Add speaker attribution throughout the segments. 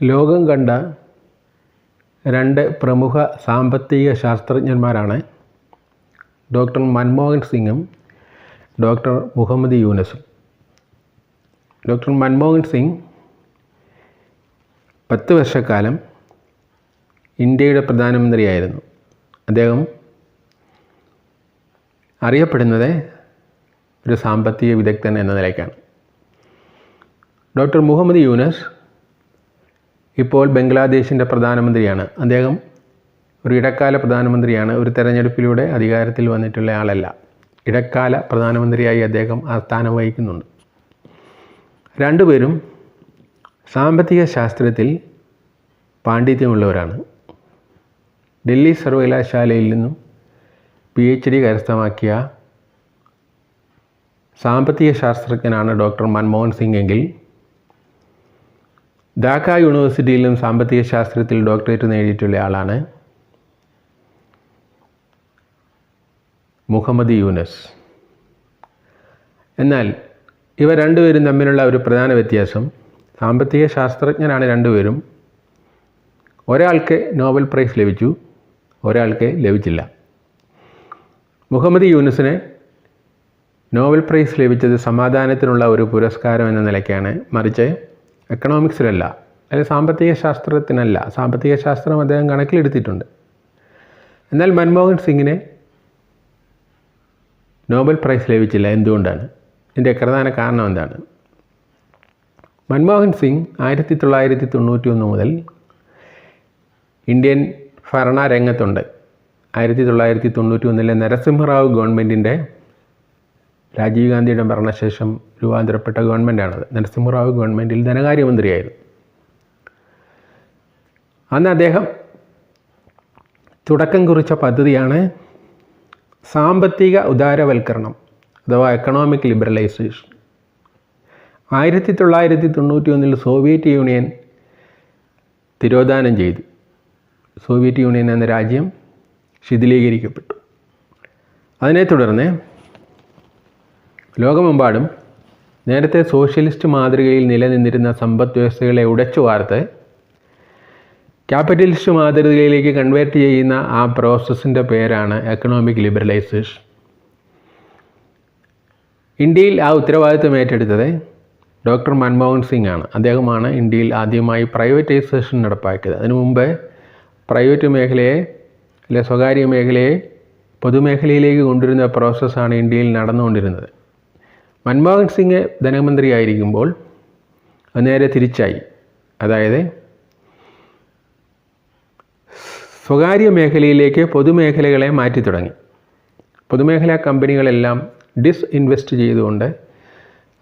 Speaker 1: ലോകം കണ്ട രണ്ട് പ്രമുഖ സാമ്പത്തിക ശാസ്ത്രജ്ഞന്മാരാണ് ഡോക്ടർ മൻമോഹൻ സിംഗും ഡോക്ടർ മുഹമ്മദ് യൂനസും. ഡോക്ടർ മൻമോഹൻ സിംഗ് പത്ത് വർഷക്കാലം ഇന്ത്യയുടെ പ്രധാനമന്ത്രിയായിരുന്നു. അദ്ദേഹം അറിയപ്പെടുന്നത് ഒരു സാമ്പത്തിക വിദഗ്ധൻ എന്ന നിലയ്ക്കാണ്. ഡോക്ടർ മുഹമ്മദ് യൂനസ് ഇപ്പോൾ ബംഗ്ലാദേശിന്റെ പ്രധാനമന്ത്രിയാണ്. അദ്ദേഹം ഒരു ഇടക്കാല പ്രധാനമന്ത്രിയാണ്. ഒരു തെരഞ്ഞെടുപ്പിലൂടെ അധികാരത്തിൽ വന്നിട്ടുള്ള ആളല്ല. ഇടക്കാല പ്രധാനമന്ത്രിയായി അദ്ദേഹം ആ സ്ഥാനം വഹിക്കുന്നുണ്ട്. രണ്ടുപേരും സാമ്പത്തിക ശാസ്ത്രത്തിൽ പാണ്ഡിത്യമുള്ളവരാണ്. ഡൽഹി സർവകലാശാലയിൽ നിന്നും പി എച്ച് ഡി കരസ്ഥമാക്കിയ സാമ്പത്തിക ശാസ്ത്രജ്ഞനാണ് ഡോക്ടർ മൻമോഹൻ സിംഗ് എങ്കിൽ ധാക്ക യൂണിവേഴ്സിറ്റിയിലും സാമ്പത്തിക ശാസ്ത്രത്തിൽ ഡോക്ടറേറ്റ് നേടിയിട്ടുള്ള ആളാണ് മുഹമ്മദ് യൂനസ്. എന്നാൽ ഇവ രണ്ടുപേരും തമ്മിലുള്ള ഒരു പ്രധാന വ്യത്യാസം സാമ്പത്തിക ശാസ്ത്രജ്ഞരാണ് രണ്ടുപേരും. ഒരാൾക്ക് നോബൽ പ്രൈസ് ലഭിച്ചു ഒരാൾക്ക് ലഭിച്ചില്ല. മുഹമ്മദ് യൂനസിന് നോബൽ പ്രൈസ് ലഭിച്ചത് സമാധാനത്തിനുള്ള ഒരു പുരസ്കാരം എന്ന നിലയ്ക്കാണ്. മറിച്ച് എക്കണോമിക്സിലല്ല അല്ലെങ്കിൽ സാമ്പത്തിക ശാസ്ത്രത്തിനല്ല സാമ്പത്തിക ശാസ്ത്രം അദ്ദേഹം കണക്കിലെടുത്തിട്ടുണ്ട്. എന്നാൽ മൻമോഹൻ സിംഗിന് നോബൽ പ്രൈസ് ലഭിച്ചില്ല എന്തുകൊണ്ടാണ്? ഇതിന്റെ പ്രധാന കാരണം എന്താണ്? മൻമോഹൻ സിംഗ് ആയിരത്തി തൊള്ളായിരത്തി തൊണ്ണൂറ്റി ഒന്ന് മുതൽ ഇന്ത്യൻ ഭരണ രംഗത്തുണ്ട്. ആയിരത്തി തൊള്ളായിരത്തി തൊണ്ണൂറ്റി ഒന്നിലെ നരസിംഹറാവു ഗവൺമെന്റിന്റെ രാജീവ് ഗാന്ധിയുടെ ഭരണശേഷം രൂപാന്തരപ്പെട്ട ഗവൺമെന്റാണത്. നരസിംഹറാവു ഗവൺമെന്റിൽ ധനകാര്യമന്ത്രിയായിരുന്നു. അന്ന് അദ്ദേഹം തുടക്കം കുറിച്ച പദ്ധതിയാണ് സാമ്പത്തിക ഉദാരവൽക്കരണം അഥവാ എക്കണോമിക് ലിബറലൈസേഷൻ ആയിരത്തി തൊള്ളായിരത്തി തൊണ്ണൂറ്റി ഒന്നിൽ സോവിയറ്റ് യൂണിയൻ തിരോധാനം ചെയ്തു. സോവിയറ്റ് യൂണിയൻ എന്ന രാജ്യം ശിഥിലീകരിക്കപ്പെട്ടു. അതിനെ തുടർന്ന് ലോകമെമ്പാടും നേരത്തെ സോഷ്യലിസ്റ്റ് മാതൃകയിൽ നിലനിന്നിരുന്ന സമ്പദ് വ്യവസ്ഥകളെ ഉടച്ചു വാർത്ത് ക്യാപിറ്റലിസ്റ്റ് മാതൃകയിലേക്ക് കൺവേർട്ട് ചെയ്യുന്ന ആ പ്രോസസ്സിന്റെ പേരാണ് എക്കണോമിക് ലിബറലൈസേഷൻ ഇന്ത്യയിൽ ആ ഉത്തരവാദിത്വം ഏറ്റെടുത്തത് ഡോക്ടർ മൻമോഹൻ സിംഗ് ആണ്. അദ്ദേഹമാണ് ഇന്ത്യയിൽ ആദ്യമായി പ്രൈവറ്റൈസേഷൻ നടപ്പാക്കിയത്. അതിനു മുമ്പ് പ്രൈവറ്റ് മേഖലയെ അല്ലെ സ്വകാര്യ മേഖലയെ പൊതുമേഖലയിലേക്ക് കൊണ്ടുവരുന്ന പ്രോസസ്സാണ് ഇന്ത്യയിൽ നടന്നുകൊണ്ടിരുന്നത്. മൻമോഹൻ സിംഗ് ധനമന്ത്രിയായിരിക്കുമ്പോൾ നേരെ തിരിച്ചായി. അതായത് സ്വകാര്യ മേഖലയിലേക്ക് പൊതുമേഖലകളെ മാറ്റി തുടങ്ങി. പൊതുമേഖലാ കമ്പനികളെല്ലാം ഡിസ് ഇൻവെസ്റ്റ് ചെയ്തുകൊണ്ട്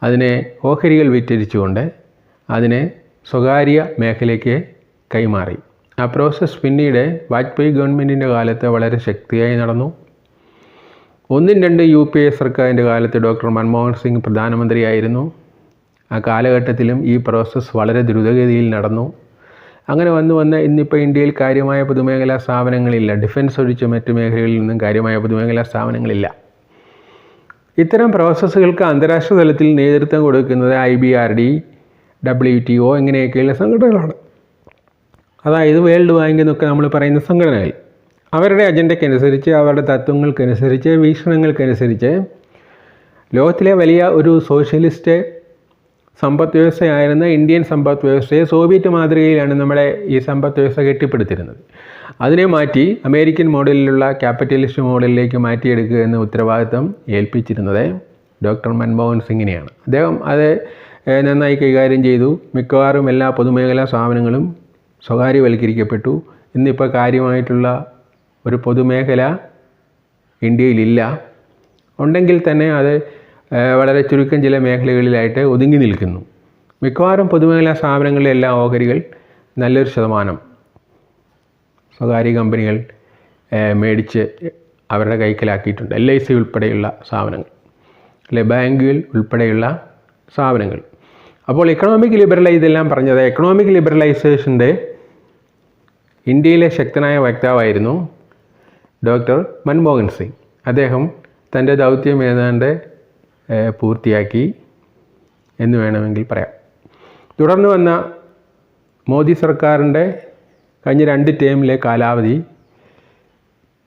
Speaker 1: അതിനെ ഓഹരികൾ വിറ്റഴിച്ചുകൊണ്ട് അതിനെ സ്വകാര്യ മേഖലയ്ക്ക് കൈമാറി. ആ പ്രോസസ്സ് പിന്നീട് വാജ്പേയി ഗവൺമെന്റിന്റെ കാലത്ത് വളരെ ശക്തിയായി നടന്നു. ഒന്നും രണ്ട് യു പി എ സർക്കാരിന്റെ കാലത്ത് ഡോക്ടർ മൻമോഹൻ സിംഗ് പ്രധാനമന്ത്രിയായിരുന്നു. ആ കാലഘട്ടത്തിലും ഈ പ്രോസസ്സ് വളരെ ദ്രുതഗതിയിൽ നടന്നു. അങ്ങനെ വന്നു വന്ന് ഇന്നിപ്പോൾ ഇന്ത്യയിൽ കാര്യമായ പൊതുമേഖലാ സ്ഥാപനങ്ങളില്ല. ഡിഫൻസ് ഒഴിച്ച് മറ്റു മേഖലകളിൽ നിന്നും കാര്യമായ പൊതുമേഖലാ സ്ഥാപനങ്ങളില്ല. ഇത്തരം പ്രോസസ്സുകൾക്ക് അന്താരാഷ്ട്ര തലത്തിൽ നേതൃത്വം കൊടുക്കുന്നത് I B R D W T O ഇങ്ങനെയൊക്കെയുള്ള സംഘടനകളാണ്. അതായത് വേൾഡ് ബാങ്ക് എന്നൊക്കെ നമ്മൾ പറയുന്ന സംഘടനകൾ. അവരുടെ അജണ്ടയ്ക്കനുസരിച്ച് അവരുടെ തത്വങ്ങൾക്കനുസരിച്ച് വീക്ഷണങ്ങൾക്കനുസരിച്ച് ലോകത്തിലെ വലിയ ഒരു സോഷ്യലിസ്റ്റ് സമ്പദ് വ്യവസ്ഥയായിരുന്ന ഇന്ത്യൻ സമ്പദ് വ്യവസ്ഥയെ സോവിയറ്റ് മാതൃകയിലാണ് നമ്മുടെ ഈ സമ്പദ് വ്യവസ്ഥ കെട്ടിപ്പടുത്തിരുന്നത്. അതിനെ മാറ്റി അമേരിക്കൻ മോഡലിലുള്ള ക്യാപിറ്റലിസ്റ്റ് മോഡലിലേക്ക് മാറ്റിയെടുക്കുക എന്ന ഉത്തരവാദിത്തം ഏൽപ്പിച്ചിരുന്നത് ഡോക്ടർ മൻമോഹൻ സിംഗിനെയാണ്. അദ്ദേഹം അത് നന്നായി കൈകാര്യം ചെയ്തു. മിക്കവാറും എല്ലാ പൊതുമേഖലാ സ്ഥാപനങ്ങളും സ്വകാര്യവൽക്കരിക്കപ്പെട്ടു. ഇന്നിപ്പോൾ കാര്യമായിട്ടുള്ള ഒരു പൊതുമേഖല ഇന്ത്യയിലില്ല. ഉണ്ടെങ്കിൽ തന്നെ അത് വളരെ ചുരുക്കം ചില മേഖലകളിലായിട്ട് ഒതുങ്ങി നിൽക്കുന്നു. മിക്കവാറും പൊതുമേഖലാ സ്ഥാപനങ്ങളിലെ എല്ലാ ഓഹരികൾ നല്ലൊരു ശതമാനം സ്വകാര്യ കമ്പനികൾ മേടിച്ച് അവരുടെ കൈക്കലാക്കിയിട്ടുണ്ട്. എൽ ഐ സി ഉൾപ്പെടെയുള്ള സ്ഥാപനങ്ങൾ അല്ലെ ബാങ്കുകൾ ഉൾപ്പെടെയുള്ള സ്ഥാപനങ്ങൾ. അപ്പോൾ എക്കണോമിക് ലിബറലൈസ് ഇതെല്ലാം പറഞ്ഞത് എക്കണോമിക് ലിബറലൈസേഷന്റെ ഇന്ത്യയിലെ ശക്തനായ വക്താവായിരുന്നു ഡോക്ടർ മൻമോഹൻ സിംഗ്. അദ്ദേഹം തന്റെ ദൗത്യം ഏതാണ്ട് പൂർത്തിയാക്കി എന്ന് വേണമെങ്കിൽ പറയാം. തുടർന്ന് വന്ന മോദി സർക്കാരിന്റെ കഴിഞ്ഞ രണ്ട് ടേമിലെ കാലാവധി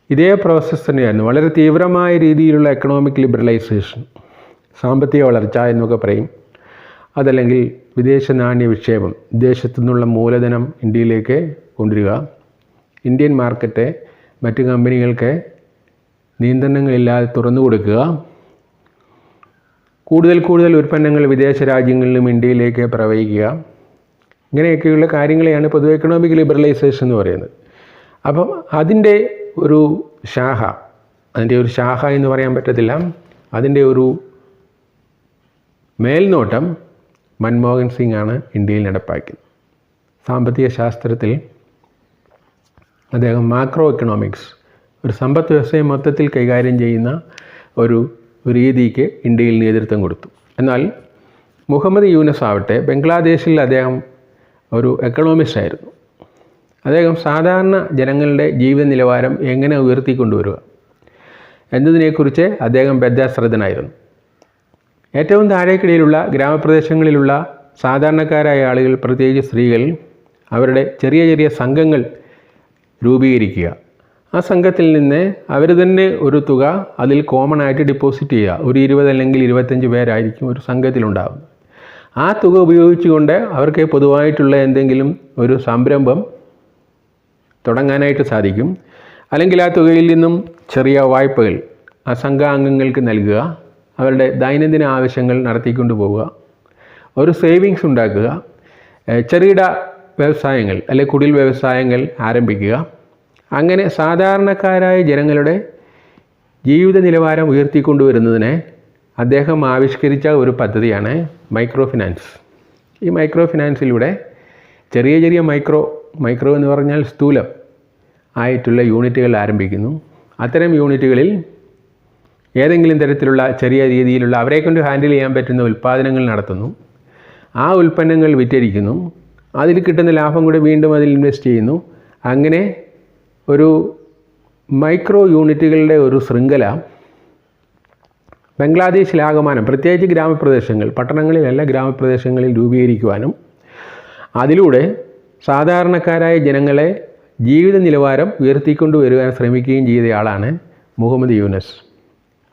Speaker 1: ഇതേ പ്രോസസ്സ് തന്നെയായിരുന്നു. വളരെ തീവ്രമായ രീതിയിലുള്ള എക്കണോമിക് ലിബറലൈസേഷൻ സാമ്പത്തിക വളർച്ച എന്നൊക്കെ പറയും. അതല്ലെങ്കിൽ വിദേശ നാണ്യ വിക്ഷേപം വിദേശത്തു നിന്നുള്ള മൂലധനം ഇന്ത്യയിലേക്ക് കൊണ്ടുവരിക ഇന്ത്യൻ മാർക്കറ്റ് മറ്റ് കമ്പനികൾക്ക് നിയന്ത്രണങ്ങളില്ലാതെ തുറന്നു കൊടുക്കുക. കൂടുതൽ കൂടുതൽ ഉൽപ്പന്നങ്ങൾ വിദേശ രാജ്യങ്ങളിലും ഇന്ത്യയിലേക്ക് പ്രവഹിക്കുക. ഇങ്ങനെയൊക്കെയുള്ള കാര്യങ്ങളെയാണ് പൊതുവെ എക്കണോമിക് ലിബറലൈസേഷൻ എന്ന് പറയുന്നത്. അപ്പം അതിന്റെ ഒരു ശാഖ അതിന്റെ ഒരു ശാഖ എന്ന് പറയാൻ പറ്റത്തില്ല. അതിന്റെ ഒരു മേൽനോട്ടം മൻമോഹൻ സിംഗ് ആണ് ഇന്ത്യയിൽ നടപ്പാക്കിയത്. സാമ്പത്തിക ശാസ്ത്രത്തിൽ അദ്ദേഹം മാക്രോ എക്കണോമിക്സ് ഒരു സമ്പദ് വ്യവസ്ഥയെ മൊത്തത്തിൽ കൈകാര്യം ചെയ്യുന്ന ഒരു രീതിക്ക് ഇന്ത്യയിൽ നേതൃത്വം കൊടുത്തു. എന്നാൽ മുഹമ്മദ് യൂനസ് ആവട്ടെ ബംഗ്ലാദേശിൽ അദ്ദേഹം ഒരു എക്കണോമിസ്റ്റ് ആയിരുന്നു. അദ്ദേഹം സാധാരണ ജനങ്ങളുടെ ജീവിത നിലവാരം എങ്ങനെ ഉയർത്തിക്കൊണ്ടുവരിക എന്നതിനെക്കുറിച്ച് അദ്ദേഹം ബദ്ധാശ്രദ്ധനായിരുന്നു. ഏറ്റവും താഴേക്കിടയിലുള്ള ഗ്രാമപ്രദേശങ്ങളിലുള്ള സാധാരണക്കാരായ ആളുകൾ പ്രത്യേകിച്ച് സ്ത്രീകൾ അവരുടെ ചെറിയ ചെറിയ സംഘങ്ങൾ രൂപീകരിക്കുക. ആ സംഘത്തിൽ നിന്ന് അവർ തന്നെ ഒരു തുക അതിൽ കോമൺ ആയിട്ട് ഡിപ്പോസിറ്റ് ചെയ്യുക. ഒരു ഇരുപത് അല്ലെങ്കിൽ ഇരുപത്തഞ്ച് പേരായിരിക്കും ഒരു സംഘത്തിലുണ്ടാകുന്നത് ആ തുക ഉപയോഗിച്ചുകൊണ്ട് അവർക്ക് പൊതുവായിട്ടുള്ള എന്തെങ്കിലും ഒരു സംരംഭം തുടങ്ങാനായിട്ട് സാധിക്കും. അല്ലെങ്കിൽ ആ തുകയിൽ നിന്നും ചെറിയ വായ്പകൾ ആ സംഘാംഗങ്ങൾക്ക് നൽകുക. അവരുടെ ദൈനംദിന ആവശ്യങ്ങൾ നടത്തിക്കൊണ്ട് പോവുക. ഒരു സേവിങ്സ് ഉണ്ടാക്കുക. ചെറുകിട വ്യവസായങ്ങൾ അല്ലെങ്കിൽ കുടിൽ വ്യവസായങ്ങൾ ആരംഭിക്കുക. അങ്ങനെ സാധാരണക്കാരായ ജനങ്ങളുടെ ജീവിത നിലവാരം ഉയർത്തിക്കൊണ്ടുവരുന്നതിന് അദ്ദേഹം ആവിഷ്കരിച്ച ഒരു പദ്ധതിയാണ് മൈക്രോ ഫിനാൻസ് ഈ മൈക്രോ ഫിനാൻസിലൂടെ ചെറിയ ചെറിയ മൈക്രോ മൈക്രോ എന്ന് പറഞ്ഞാൽ സ്ഥൂലം ആയിട്ടുള്ള യൂണിറ്റുകൾ ആരംഭിക്കുന്നു. അത്തരം യൂണിറ്റുകളിൽ ഏതെങ്കിലും തരത്തിലുള്ള ചെറിയ രീതിയിലുള്ള അവരെ കൊണ്ട് ഹാൻഡിൽ ചെയ്യാൻ പറ്റുന്ന ഉൽപ്പാദനങ്ങൾ നടത്തുന്നു. ആ ഉൽപ്പന്നങ്ങൾ വിറ്റഴിക്കുന്നു. അതിൽ കിട്ടുന്ന ലാഭം കൂടെ വീണ്ടും അതിൽ ഇൻവെസ്റ്റ് ചെയ്യുന്നു. അങ്ങനെ ഒരു മൈക്രോ യൂണിറ്റുകളുടെ ഒരു ശൃംഖല ബംഗ്ലാദേശിലാകമാനം പ്രത്യേകിച്ച് ഗ്രാമപ്രദേശങ്ങൾ പട്ടണങ്ങളിലല്ല ഗ്രാമപ്രദേശങ്ങളിൽ രൂപീകരിക്കുവാനും അതിലൂടെ സാധാരണക്കാരായ ജനങ്ങളെ ജീവിത നിലവാരം ഉയർത്തിക്കൊണ്ടുവരുവാൻ ശ്രമിക്കുകയും ചെയ്തയാളാണ് മുഹമ്മദ് യൂനസ്.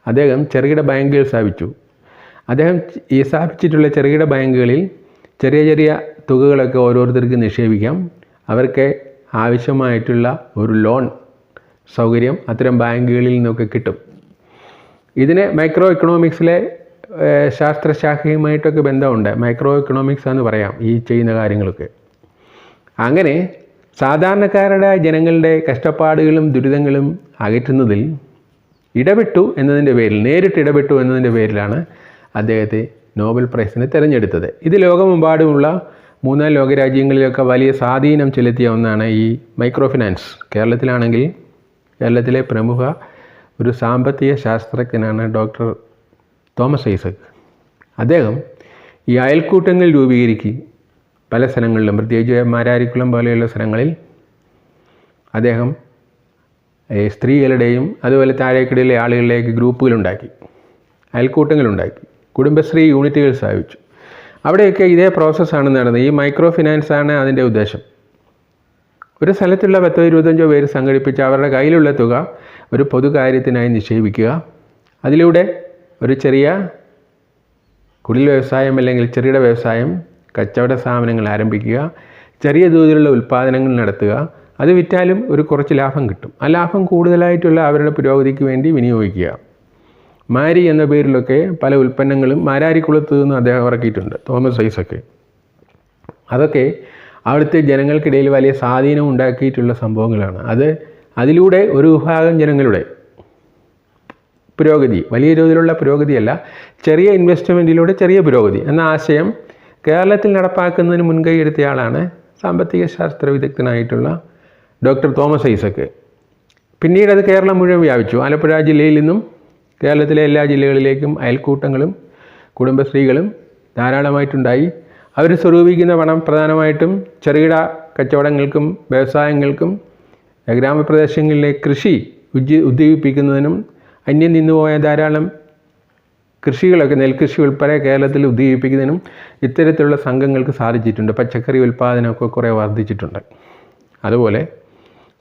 Speaker 1: അദ്ദേഹം ചെറുകിട ബാങ്കുകൾ സ്ഥാപിച്ചു. അദ്ദേഹം ഈ സ്ഥാപിച്ചിട്ടുള്ള ചെറുകിട ബാങ്കുകളിൽ ചെറിയ ചെറിയ തുകകളൊക്കെ ഓരോരുത്തർക്ക് നിക്ഷേപിക്കാം. അവർക്ക് ആവശ്യമായിട്ടുള്ള ഒരു ലോൺ സൗകര്യം അത്തരം ബാങ്കുകളിൽ നിന്നൊക്കെ കിട്ടും. ഇതിനെ മൈക്രോ എക്കണോമിക്സിലെ ശാസ്ത്രശാഖയുമായിട്ടൊക്കെ ബന്ധമുണ്ട്. മൈക്രോ ഇക്കണോമിക്സ് എന്ന് പറയാം ഈ ചെയ്യുന്ന കാര്യങ്ങളൊക്കെ. അങ്ങനെ സാധാരണക്കാരുടെ ജനങ്ങളുടെ കഷ്ടപ്പാടുകളും ദുരിതങ്ങളും അകറ്റുന്നതിൽ ഇടപെട്ടു എന്നതിന്റെ പേരിൽ നേരിട്ട് ഇടപെട്ടു എന്നതിന്റെ പേരിലാണ് അദ്ദേഹത്തെ നോബൽ പ്രൈസിന് തിരഞ്ഞെടുത്തത്. ഇത് ലോകമെമ്പാടുമുള്ള മൂന്നാം ലോകരാജ്യങ്ങളിലൊക്കെ വലിയ സ്വാധീനം ചെലുത്തിയ ഒന്നാണ് ഈ മൈക്രോ ഫിനാൻസ് കേരളത്തിലാണെങ്കിൽ കേരളത്തിലെ പ്രമുഖ ഒരു സാമ്പത്തിക ശാസ്ത്രജ്ഞനാണ് ഡോക്ടർ തോമസ് ഐസക്. അദ്ദേഹം ഈ അയൽക്കൂട്ടങ്ങൾ രൂപീകരിക്കും. പല സ്ഥലങ്ങളിലും പ്രത്യേകിച്ച് മാരാരിക്കുളം പോലെയുള്ള സ്ഥലങ്ങളിൽ അദ്ദേഹം സ്ത്രീകളുടെയും അതുപോലെ താഴേക്കിടയിലെ ആളുകളിലേക്ക് ഗ്രൂപ്പുകളുണ്ടാക്കി അയൽക്കൂട്ടങ്ങളുണ്ടാക്കി കുടുംബശ്രീ യൂണിറ്റുകൾ സ്ഥാപിച്ചു. അവിടെയൊക്കെ ഇതേ പ്രോസസ്സാണ് നടന്നത്. ഈ മൈക്രോ ഫിനാൻസ് ആണ് അതിന്റെ ഉദ്ദേശം. ഒരു സ്ഥലത്തുള്ള പത്തോ ഇരുപത്തഞ്ചോ പേര് സംഘടിപ്പിച്ച് അവരുടെ കയ്യിലുള്ള തുക ഒരു പൊതുകാര്യത്തിനായി നിക്ഷേപിക്കുക. അതിലൂടെ ഒരു ചെറിയ കുടിൽ വ്യവസായം അല്ലെങ്കിൽ ചെറുകിട വ്യവസായം കച്ചവട സ്ഥാപനങ്ങൾ ആരംഭിക്കുക. ചെറിയ തോതിലുള്ള ഉൽപ്പാദനങ്ങൾ നടത്തുക. അത് വിറ്റാലും ഒരു കുറച്ച് ലാഭം കിട്ടും. ആ ലാഭം കൂടുതലായിട്ടുള്ള അവരുടെ പുരോഗതിക്ക് വേണ്ടി വിനിയോഗിക്കുക. മാരി എന്ന പേരിലൊക്കെ പല ഉൽപ്പന്നങ്ങളും മാരാരിക്കുളത്ത് നിന്ന് അദ്ദേഹം ഇറക്കിയിട്ടുണ്ട് തോമസ് ഐസൊക്കെ. അതൊക്കെ അവിടുത്തെ ജനങ്ങൾക്കിടയിൽ വലിയ സ്വാധീനം ഉണ്ടാക്കിയിട്ടുള്ള സംഭവങ്ങളാണ്. അത് അതിലൂടെ ഒരു വിഭാഗം ജനങ്ങളുടെ പുരോഗതി വലിയ തോതിലുള്ള പുരോഗതിയല്ല ചെറിയ ഇൻവെസ്റ്റ്മെന്റിലൂടെ ചെറിയ പുരോഗതി എന്ന ആശയം കേരളത്തിൽ നടപ്പാക്കുന്നതിന് മുൻകൈ എടുത്തയാളാണ് സാമ്പത്തിക ശാസ്ത്ര വിദഗ്ധനായിട്ടുള്ള ഡോക്ടർ തോമസ് ഐസക്ക്. പിന്നീട് അത് കേരളം മുഴുവൻ വ്യാപിച്ചു. ആലപ്പുഴ ജില്ലയിൽ നിന്നും കേരളത്തിലെ എല്ലാ ജില്ലകളിലേക്കും അയൽക്കൂട്ടങ്ങളും കുടുംബശ്രീകളും ധാരാളമായിട്ടുണ്ടായി. അവർ സ്വരൂപിക്കുന്ന പണം പ്രധാനമായിട്ടും ചെറുകിട കച്ചവടങ്ങൾക്കും വ്യവസായങ്ങൾക്കും ഗ്രാമപ്രദേശങ്ങളിലെ കൃഷി ഉജ്ജി ഉദ്ദീപിപ്പിക്കുന്നതിനും അന്യം നിന്നുപോയ ധാരാളം കൃഷികളൊക്കെ നെൽകൃഷി ഉൾപ്പെടെ കേരളത്തിൽ ഉദ്ദീപിപ്പിക്കുന്നതിനും ഇത്തരത്തിലുള്ള സംഘങ്ങൾക്ക് സാധിച്ചിട്ടുണ്ട്. പച്ചക്കറി ഉൽപ്പാദനമൊക്കെ കുറേ വർദ്ധിച്ചിട്ടുണ്ട്. അതുപോലെ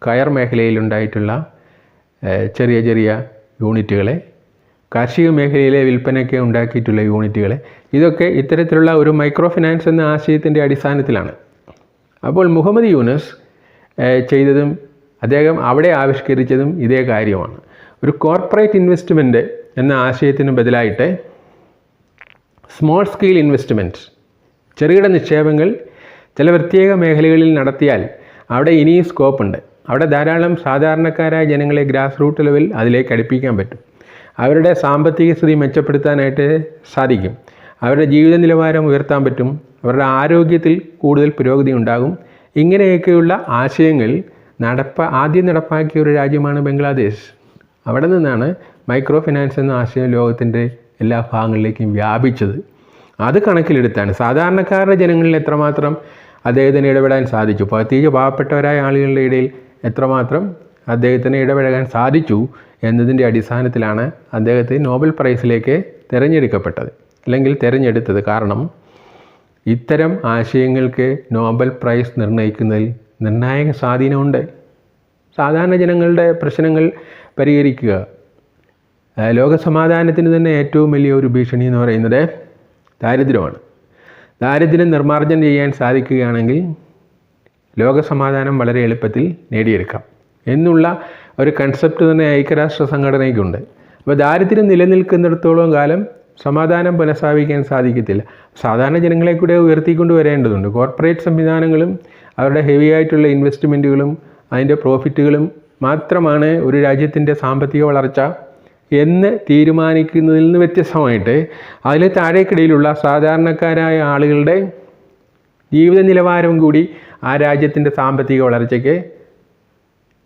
Speaker 1: കയർ മേഖലയിലുണ്ടായിട്ടുള്ള ചെറിയ ചെറിയ യൂണിറ്റുകളെ കാർഷിക മേഖലയിലെ വിൽപ്പനയ്ക്ക് ഉണ്ടാക്കിയിട്ടുള്ള യൂണിറ്റുകളെ. ഇതൊക്കെ ഇത്തരത്തിലുള്ള ഒരു മൈക്രോ ഫിനാൻസ് എന്ന ആശയത്തിന്റെ അടിസ്ഥാനത്തിലാണ്. അപ്പോൾ മുഹമ്മദ് യൂനസ് ചെയ്തതും അദ്ദേഹം അവിടെ ആവിഷ്കരിച്ചതും ഇതേ കാര്യമാണ്. ഒരു കോർപ്പറേറ്റ് ഇൻവെസ്റ്റ്മെന്റ് എന്ന ആശയത്തിന് ബദലായിട്ട് സ്മോൾ സ്കെയിൽ ഇൻവെസ്റ്റ്മെന്റ്സ് ചെറുകിട നിക്ഷേപങ്ങൾ ചില പ്രത്യേക മേഖലകളിൽ നടത്തിയാൽ അവിടെ ഇനിയും സ്കോപ്പ് ഉണ്ട് അവിടെ ധാരാളം സാധാരണക്കാരായ ജനങ്ങളെ ഗ്രാസ് റൂട്ട് ലെവൽ അതിലേക്ക് അടുപ്പിക്കാൻ പറ്റും. അവരുടെ സാമ്പത്തിക സ്ഥിതി മെച്ചപ്പെടുത്താനായിട്ട് സാധിക്കും. അവരുടെ ജീവിത നിലവാരം ഉയർത്താൻ പറ്റും. അവരുടെ ആരോഗ്യത്തിൽ കൂടുതൽ പുരോഗതി ഉണ്ടാകും. ഇങ്ങനെയൊക്കെയുള്ള ആശയങ്ങൾ നടപ്പ ആദ്യം നടപ്പാക്കിയ ഒരു രാജ്യമാണ് ബംഗ്ലാദേശ്. അവിടെ നിന്നാണ് മൈക്രോ ഫിനാൻസ് എന്ന ആശയം ലോകത്തിന്റെ എല്ലാ ഭാഗങ്ങളിലേക്കും വ്യാപിച്ചത്. അത് കണക്കിലെടുത്താണ് സാധാരണക്കാരുടെ ജനങ്ങളിൽ എത്രമാത്രം അദ്ദേഹത്തിന് ഇടപെടാൻ സാധിച്ചു. പ്രത്യേകിച്ച് പാവപ്പെട്ടവരായ ആളുകളുടെ ഇടയിൽ എത്രമാത്രം അദ്ദേഹത്തിന് ഇടപഴകാൻ സാധിച്ചു എന്നതിന്റെ അടിസ്ഥാനത്തിലാണ് അദ്ദേഹത്തെ നോബൽ പ്രൈസിലേക്ക് തിരഞ്ഞെടുക്കപ്പെട്ടത് അല്ലെങ്കിൽ തിരഞ്ഞെടുത്തത്. കാരണം ഇത്തരം ആശയങ്ങൾക്ക് നോബൽ പ്രൈസ് നിർണയിക്കുന്നതിൽ നിർണായക സ്വാധീനമുണ്ട്. സാധാരണ ജനങ്ങളുടെ പ്രശ്നങ്ങൾ പരിഹരിക്കുക. ലോകസമാധാനത്തിന് തന്നെ ഏറ്റവും വലിയ ഒരു ഭീഷണി എന്ന് പറയുന്നത് ദാരിദ്ര്യമാണ്. ദാരിദ്ര്യം നിർമ്മാർജനം ചെയ്യാൻ സാധിക്കുകയാണെങ്കിൽ ലോകസമാധാനം വളരെ എളുപ്പത്തിൽ നേടിയെടുക്കാം. എന്നുള്ള ഒരു കൺസെപ്റ്റ് തന്നെ ഐക്യരാഷ്ട്ര സംഘടനയ്ക്കുണ്ട്. അപ്പോൾ ദാരിദ്ര്യം നിലനിൽക്കുന്നിടത്തോളം കാലം സമാധാനം പുനഃസ്ഥാപിക്കാൻ സാധിക്കത്തില്ല. സാധാരണ ജനങ്ങളെ കൂടെ ഉയർത്തിക്കൊണ്ട് വരേണ്ടതുണ്ട്. കോർപ്പറേറ്റ് സംവിധാനങ്ങളും അവരുടെ ഹെവി ആയിട്ടുള്ള ഇൻവെസ്റ്റ്മെന്റുകളും അതിന്റെ പ്രോഫിറ്റുകളും മാത്രമാണ് ഒരു രാജ്യത്തിന്റെ സാമ്പത്തിക വളർച്ച എന്ന് തീരുമാനിക്കുന്നതിൽ നിന്ന് വ്യത്യസ്തമായിട്ട് അതിലെ താഴേക്കിടയിലുള്ള സാധാരണക്കാരായ ആളുകളുടെ ജീവിത നിലവാരം കൂടി ആ രാജ്യത്തിന്റെ സാമ്പത്തിക വളർച്ചയ്ക്ക്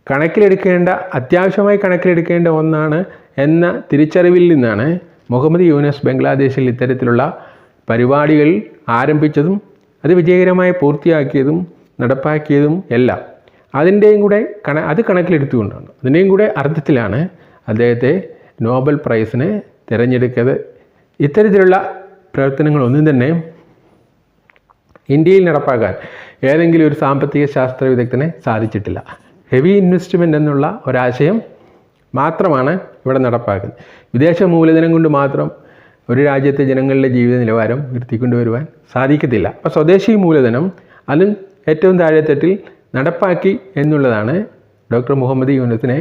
Speaker 1: കണക്കിലെടുക്കേണ്ട അത്യാവശ്യമായി കണക്കിലെടുക്കേണ്ട ഒന്നാണ് എന്ന തിരിച്ചറിവിൽ നിന്നാണ് മുഹമ്മദ് യൂനസ് ബംഗ്ലാദേശിൽ ഇത്തരത്തിലുള്ള പരിപാടികൾ ആരംഭിച്ചതും അത് വിജയകരമായി പൂർത്തിയാക്കിയതും നടപ്പാക്കിയതും എല്ലാം. അതിന്റെയും കൂടെ കണ അത് കണക്കിലെടുത്തുകൊണ്ടാണ്. അതിന്റെയും കൂടെ അർത്ഥത്തിലാണ് അദ്ദേഹത്തെ നോബൽ പ്രൈസിന് തിരഞ്ഞെടുക്കത്. ഇത്തരത്തിലുള്ള പ്രവർത്തനങ്ങളൊന്നും തന്നെ ഇന്ത്യയിൽ നടപ്പാക്കാൻ ഏതെങ്കിലും ഒരു സാമ്പത്തിക ശാസ്ത്ര വിദഗ്ധനെ സാധിച്ചിട്ടില്ല. ഹെവി ഇൻവെസ്റ്റ്മെന്റ് എന്നുള്ള ഒരാശയം മാത്രമാണ് ഇവിടെ നടപ്പാക്കുന്നത്. വിദേശ മൂലധനം കൊണ്ട് മാത്രം ഒരു രാജ്യത്തെ ജനങ്ങളുടെ ജീവിത നിലവാരം ഉയർത്തിക്കൊണ്ടുവരുവാൻ സാധിക്കത്തില്ല. അപ്പോൾ സ്വദേശി മൂലധനം അതും ഏറ്റവും താഴെത്തട്ടിൽ നടപ്പാക്കി എന്നുള്ളതാണ് ഡോക്ടർ മുഹമ്മദ് യൂനസിനെ